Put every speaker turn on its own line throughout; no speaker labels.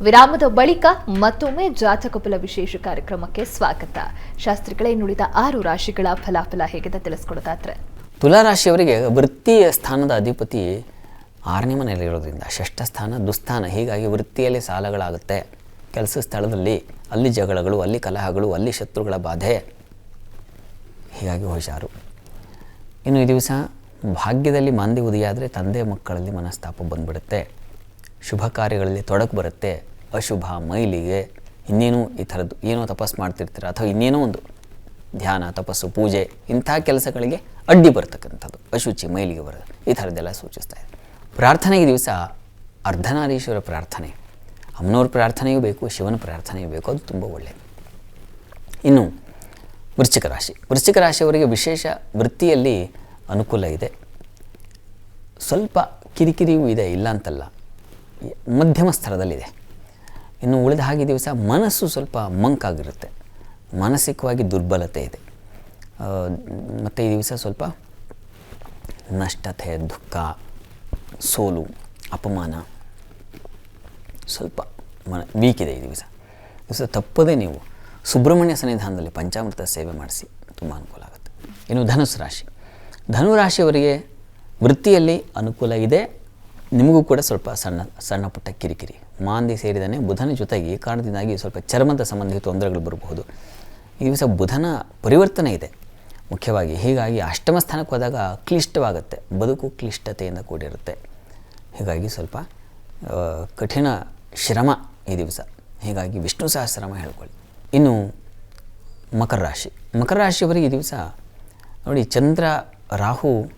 ವಿರಾಮದ ಬಳಿಕ ಮತ್ತೊಮ್ಮೆ ಜಾತಕಫಲ ವಿಶೇಷ ಕಾರ್ಯಕ್ರಮಕ್ಕೆ ಸ್ವಾಗತ. ಶಾಸ್ತ್ರಿಗಳೇ, ನುಡಿದ ಆರು ರಾಶಿಗಳ ಫಲಾಫಲ ಹೇಗಿದೆ ತಿಳಿಸ್ಕೊಡೋದಾದ್ರೆ.
ತುಲಾರಾಶಿಯವರಿಗೆ ವೃತ್ತಿಯ ಸ್ಥಾನದ ಅಧಿಪತಿ ಆರನೇ ಮನೆಯಲ್ಲಿರೋದ್ರಿಂದ ಷಷ್ಠ ಸ್ಥಾನ, ದುಸ್ಥಾನ, ಹೀಗಾಗಿ ವೃತ್ತಿಯಲ್ಲಿ ಸಾಲಗಳಾಗುತ್ತೆ. ಕೆಲಸ ಸ್ಥಳದಲ್ಲಿ ಅಲ್ಲಿ ಜಗಳಗಳು, ಅಲ್ಲಿ ಕಲಹಗಳು, ಅಲ್ಲಿ ಶತ್ರುಗಳ ಬಾಧೆ. ಹೀಗಾಗಿ ಹುಷಾರು. ಇನ್ನು ಈ ದಿವಸ ಭಾಗ್ಯದಲ್ಲಿ ಮಂದಿ ಉದಿಯಾದರೆ ತಂದೆ ಮಕ್ಕಳಲ್ಲಿ ಮನಸ್ತಾಪ ಬಂದ್ಬಿಡುತ್ತೆ. ಶುಭ ಕಾರ್ಯಗಳಲ್ಲಿ ತೊಡಕು ಬರುತ್ತೆ, ಅಶುಭ ಮೈಲಿಗೆ ಇನ್ನೇನು ಈ ಥರದ್ದು, ಏನೋ ತಪಸ್ಸು ಮಾಡ್ತಿರ್ತೀರ ಅಥವಾ ಇನ್ನೇನೋ ಒಂದು ಧ್ಯಾನ, ತಪಸ್ಸು, ಪೂಜೆ, ಇಂಥ ಕೆಲಸಗಳಿಗೆ ಅಡ್ಡಿ ಬರ್ತಕ್ಕಂಥದ್ದು, ಅಶುಚಿ ಮೈಲಿಗೆ ಬರೋದು, ಈ ಥರದ್ದೆಲ್ಲ ಸೂಚಿಸ್ತಾ ಇದೆ. ಪ್ರಾರ್ಥನೆಗೆ ದಿವಸ ಅರ್ಧನಾರೀಶ್ವರ ಪ್ರಾರ್ಥನೆ. ಅಮ್ಮನವ್ರ ಪ್ರಾರ್ಥನೆಯೂ ಬೇಕು, ಶಿವನ ಪ್ರಾರ್ಥನೆಯೂ ಬೇಕು, ಅದು ತುಂಬ ಒಳ್ಳೆಯದು ಇನ್ನು ವೃಶ್ಚಿಕ ರಾಶಿ. ವೃಶ್ಚಿಕ ರಾಶಿಯವರಿಗೆ ವಿಶೇಷ ವೃತ್ತಿಯಲ್ಲಿ ಅನುಕೂಲ ಇದೆ. ಸ್ವಲ್ಪ ಕಿರಿಕಿರಿಯೂ ಇದೆ, ಇಲ್ಲ ಅಂತಲ್ಲ. ಮಧ್ಯಮ ಸ್ಥಳದಲ್ಲಿದೆ. ಇನ್ನು ಉಳಿದ ಹಾಗೆ ದಿವಸ ಮನಸ್ಸು ಸ್ವಲ್ಪ ಮಂಕಾಗಿರುತ್ತೆ. ಮಾನಸಿಕವಾಗಿ ದುರ್ಬಲತೆ ಇದೆ. ಮತ್ತು ಈ ದಿವಸ ಸ್ವಲ್ಪ ನಷ್ಟತೆ, ದುಃಖ, ಸೋಲು, ಅಪಮಾನ ಸ್ವಲ್ಪ ಮನ ವೀಕ್ ಇದೆ ಈ ದಿವಸ. ದಿವಸ ತಪ್ಪದೇ ನೀವು ಸುಬ್ರಹ್ಮಣ್ಯ ಸನ್ನಿಧಾನದಲ್ಲಿ ಪಂಚಾಮೃತ ಸೇವೆ ಮಾಡಿಸಿ ತುಂಬ ಅನುಕೂಲ ಆಗುತ್ತೆ. ಇನ್ನು ಧನುಸ್ ರಾಶಿ. ಧನು ರಾಶಿಯವರಿಗೆ ವೃತ್ತಿಯಲ್ಲಿ ಅನುಕೂಲ ಇದೆ ನಿಮಗೂ ಕೂಡ ಸ್ವಲ್ಪ ಸಣ್ಣ ಸಣ್ಣ ಪುಟ್ಟ ಕಿರಿಕಿರಿ. ಮಾಂದಿ ಸೇರಿದಾನೆ ಬುಧನ ಜೊತೆಗೆ ಕಾರಣದಿಂದಾಗಿ ಸ್ವಲ್ಪ ಚರ್ಮದ ಸಂಬಂಧಿತ ತೊಂದರೆಗಳು ಬರಬಹುದು. ಈ ದಿವಸ ಬುಧನ ಪರಿವರ್ತನೆ ಇದೆ. ಮುಖ್ಯವಾಗಿ ಹೀಗಾಗಿ ಅಷ್ಟಮ ಸ್ಥಾನಕ್ಕೆ ಹೋದಾಗ ಕ್ಲಿಷ್ಟವಾಗುತ್ತೆ. ಬದುಕು ಕ್ಲಿಷ್ಟತೆಯಿಂದ ಕೂಡಿರುತ್ತೆ. ಹೀಗಾಗಿ ಸ್ವಲ್ಪ ಕಠಿಣ ಶ್ರಮ ಈ ದಿವಸ. ಹೀಗಾಗಿ ವಿಷ್ಣು ಸಹಸ್ರಮ ಹೇಳ್ಕೊಳ್ಳಿ. ಇನ್ನು ಮಕರ ರಾಶಿ. ಮಕರ ರಾಶಿಯವರಿಗೆ ಈ ದಿವಸ ನೋಡಿ ಚಂದ್ರ, ರಾಹು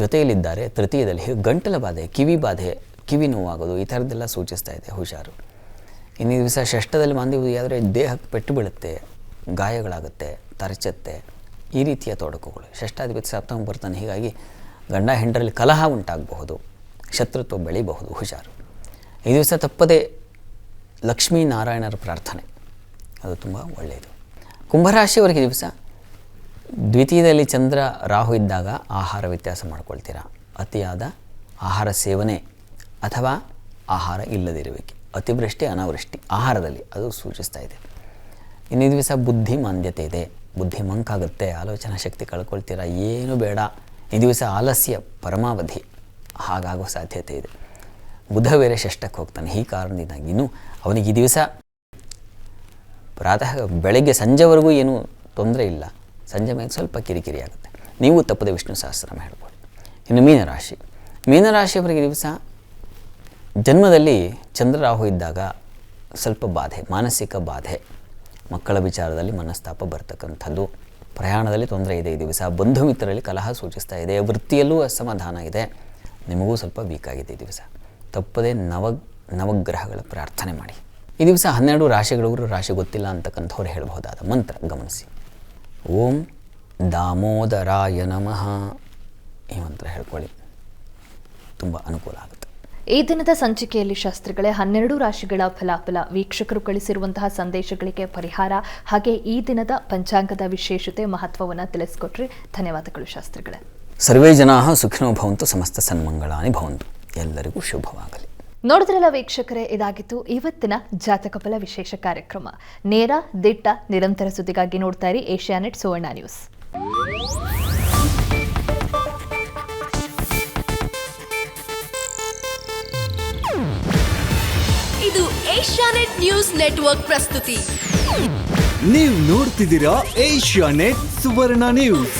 ಜೊತೆಯಲ್ಲಿದ್ದಾರೆ, ತೃತೀಯದಲ್ಲಿ ಗಂಟಲ ಬಾಧೆ, ಕಿವಿ ಬಾಧೆ, ಕಿವಿ ನೋವಾಗೋದು, ಈ ಥರದ್ದೆಲ್ಲ ಸೂಚಿಸ್ತಾ ಇದೆ ಹುಷಾರು. ಇನ್ನು ದಿವಸ ಷಷ್ಠದಲ್ಲಿ ಮಂದಿ ಆದರೆ ದೇಹಕ್ಕೆ ಪೆಟ್ಟು ಬೀಳುತ್ತೆ, ಗಾಯಗಳಾಗುತ್ತೆ, ತರಚತ್ತೆ, ಈ ರೀತಿಯ ತೊಡಕುಗಳು. ಷಷ್ಠಾಧಿಪತಿ ಸಪ್ತಮ ಬರ್ತಾನೆ ಹೀಗಾಗಿ ಗಂಡ ಹೆಂಡರಲ್ಲಿ ಕಲಹ ಉಂಟಾಗಬಹುದು, ಶತ್ರುತ್ವ ಬೆಳೀಬಹುದು, ಹುಷಾರು. ಈ ದಿವಸ ತಪ್ಪದೆ ಲಕ್ಷ್ಮೀ ನಾರಾಯಣರ ಪ್ರಾರ್ಥನೆ, ಅದು ತುಂಬ ಒಳ್ಳೆಯದು. ಕುಂಭರಾಶಿಯವರಿಗೆ ದಿವಸ ದ್ವಿತೀಯದಲ್ಲಿ ಚಂದ್ರ ರಾಹು ಇದ್ದಾಗ ಆಹಾರ ವ್ಯತ್ಯಾಸ ಮಾಡ್ಕೊಳ್ತೀರಾ? ಅತಿಯಾದ ಆಹಾರ ಸೇವನೆ ಅಥವಾ ಆಹಾರ ಇಲ್ಲದಿರಬೇಕು ಅತಿವೃಷ್ಟಿ, ಅನಾವೃಷ್ಟಿ ಆಹಾರದಲ್ಲಿ ಅದು ಸೂಚಿಸ್ತಾ ಇದೆ. ಇನ್ನು ದಿವಸ ಬುದ್ಧಿ ಮಾಂದ್ಯತೆ ಇದೆ. ಬುದ್ಧಿ ಮಂಕಾಗುತ್ತೆ ಆಲೋಚನಾ ಶಕ್ತಿ ಕಳ್ಕೊಳ್ತೀರಾ? ಏನು ಬೇಡ. ಈ ದಿವಸ ಆಲಸ್ಯ, ಪರಮಾವಧಿ ಹಾಗಾಗೋ ಸಾಧ್ಯತೆ ಇದೆ. ಬುಧ ಬೇರೆ ಷಷ್ಟಕ್ಕೆ ಹೋಗ್ತಾನೆ. ಈ ಕಾರಣದಿಂದಾಗಿ ಇನ್ನು ಅವನಿಗೆ ಈ ದಿವಸ ಪ್ರಾತಃ ಬೆಳಗ್ಗೆ ಸಂಜೆವರೆಗೂ ಏನೂ ತೊಂದರೆ ಇಲ್ಲ. ಸಂಜೆ ಮೇಲೆ ಸ್ವಲ್ಪ ಕಿರಿಕಿರಿ ಆಗುತ್ತೆ. ನೀವು ತಪ್ಪದೆ ವಿಷ್ಣು ಸಹಸ್ರನಾಮ ಹೇಳ್ಬೋದು. ಇನ್ನು ಮೀನರಾಶಿ. ಮೀನರಾಶಿಯವರಿಗೆ ದಿವಸ ಜನ್ಮದಲ್ಲಿ ಚಂದ್ರರಾಹು ಇದ್ದಾಗ ಸ್ವಲ್ಪ ಬಾಧೆ, ಮಾನಸಿಕ ಬಾಧೆ. ಮಕ್ಕಳ ವಿಚಾರದಲ್ಲಿ ಮನಸ್ತಾಪ ಬರ್ತಕ್ಕಂಥದ್ದು. ಪ್ರಯಾಣದಲ್ಲಿ ತೊಂದರೆ ಇದೆ ಈ ದಿವಸ. ಬಂಧು ಮಿತ್ರರಲ್ಲಿ ಕಲಹ ಸೂಚಿಸ್ತಾ ಇದೆ. ವೃತ್ತಿಯಲ್ಲೂ ಅಸಮಾಧಾನ ಇದೆ. ನಿಮಗೂ ಸ್ವಲ್ಪ ವೀಕ್ ಆಗಿದೆ ಈ ದಿವಸ. ತಪ್ಪದೆ ನವ, ನವಗ್ರಹಗಳ ಪ್ರಾರ್ಥನೆ ಮಾಡಿ. ಈ ದಿವಸ ಹನ್ನೆರಡು ರಾಶಿಗಳವರು ರಾಶಿ ಗೊತ್ತಿಲ್ಲ ಅಂತಕ್ಕಂಥವ್ರು ಹೇಳಬಹುದಾದ ಮಂತ್ರ, ಗಮನಿಸಿ. ಓಂ ದಾಮೋದರಾಯ ನಮಃ. ಈ ಮಂತ್ರ ಹೇಳ್ಕೊಳ್ಳಿ. ತುಂಬ ಅನುಕೂಲ ಆಗುತ್ತೆ.
ಈ ದಿನದ ಸಂಚಿಕೆಯಲ್ಲಿ ಶಾಸ್ತ್ರಿಗಳೇ ಹನ್ನೆರಡು ರಾಶಿಗಳ ಫಲಾಫಲ ವೀಕ್ಷಕರು ಕಳಿಸಿರುವಂತಹ ಸಂದೇಶಗಳಿಗೆ ಪರಿಹಾರ ಹಾಗೆ ಈ ದಿನದ ಪಂಚಾಂಗದ ವಿಶೇಷತೆ ಮಹತ್ವವನ್ನು ತಿಳಿಸ್ಕೊಟ್ರಿ. ಧನ್ಯವಾದಗಳು ಶಾಸ್ತ್ರಿಗಳೇ.
ಸರ್ವೇ ಜನಾ ಸುಖಿನೋ ಭವಂತು ಸಮಸ್ತ ಸನ್ಮಂಗಳಾನಿ ಭವಂತು. ಎಲ್ಲರಿಗೂ ಶುಭವಾಗಲಿ.
ನೋಡಿದ್ರಲ್ಲ ವೀಕ್ಷಕರೇ ಇದಾಗಿತ್ತು ಇವತ್ತಿನ ಜಾತಕ ಫಲ ವಿಶೇಷ ಕಾರ್ಯಕ್ರಮ. ನೇರ ದಿಟ್ಟ ನಿರಂತರ ಸುದ್ದಿಗಾಗಿ ನೋಡ್ತಾ ಇರಿ ಏಷ್ಯಾನೆಟ್ ಸುವರ್ಣ ನ್ಯೂಸ್.
ಇದು ಏಷ್ಯಾನೆಟ್ ನ್ಯೂಸ್ ನೆಟ್ವರ್ಕ್ ಪ್ರಸ್ತುತಿ.
ನೀವು ನೋಡ್ತಿದ್ದೀರಾ ಏಷ್ಯಾ ನೆಟ್ ಸುವರ್ಣ ನ್ಯೂಸ್.